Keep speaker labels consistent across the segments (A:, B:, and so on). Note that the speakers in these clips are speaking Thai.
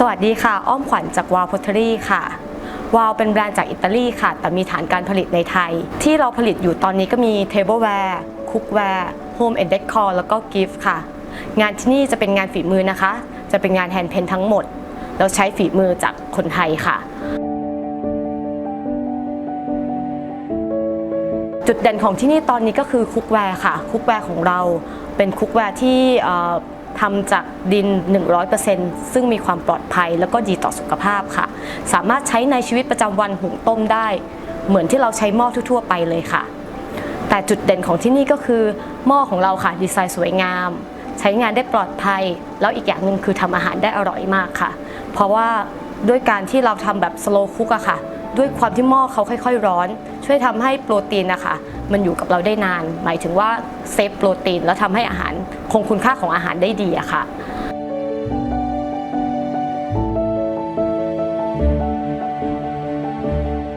A: สวัสดีค่ะ อ้อมขวัญจากวาวพอทเทอรี่ค่ะ วาวเป็นแบรนด์จากอิตาลีค่ะ แต่มีฐานการผลิตในไทย ที่เราผลิตอยู่ตอนนี้ก็มี Tableware Cookware Home and Decor แล้วก็ Gift ค่ะ งานที่นี่จะเป็นงานฝีมือนะคะ จะเป็นงานแฮนด์เพนทั้งหมด เราใช้ฝีมือจากคนไทยค่ะจุดเด่นของที่นี่ตอนนี้ก็คือคุกแวร์ค่ะ คุกแวร์ของเราเป็นคุกแวร์ที่ ทำจากดิน 100%ซึ่งมีความปลอดภัยแล้วก็ดีต่อสุขภาพค่ะ สามารถใช้ในชีวิตประจำวันหุงต้มได้ เหมือนที่เราใช้หม้อทั่ว ๆ ไปเลยค่ะ แต่จุดเด่นของที่นี่ก็คือ หม้อของเราค่ะดีไซน์สวยงาม ใช้งานได้ปลอดภัย แล้วอีกอย่างหนึ่งคือทำอาหารได้อร่อยมากค่ะ เพราะว่าด้วยการที่เราทำแบบสโลคุกอะค่ะ ด้วยความที่หม้อเขาค่อย ๆ ร้อน ช่วยทำให้โปรตีนนะคะ มันอยู่กับเราได้นาน หมายถึงว่าเซฟโปรตีนแล้วทำให้อาหารคงคุณค่าของอาหารได้ดีอะค่ะ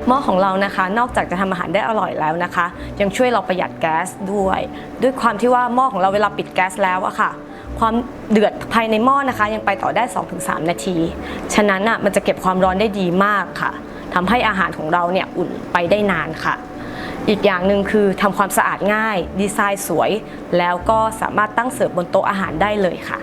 A: หม้อของเรานะคะ นอกจากจะทำอาหารได้อร่อยแล้วนะคะ ยังช่วยเราประหยัดแก๊สด้วย ด้วยความที่ว่าหม้อของเราเวลาปิดแก๊สแล้วอะค่ะ ความเดือดภายในหม้อนะคะ ยังไปต่อได้ 2-3 นาที ฉะนั้นอะมันจะเก็บความร้อนได้ดีมากค่ะทำให้อาหารของเราเนี่ยอุ่นไปได้นานค่ะ อีกอย่างหนึ่งคือทำความสะอาดง่าย ดีไซน์สวย แล้วก็สามารถตั้งเสิร์ฟบนโต๊ะอาหารได้เลยค่ะ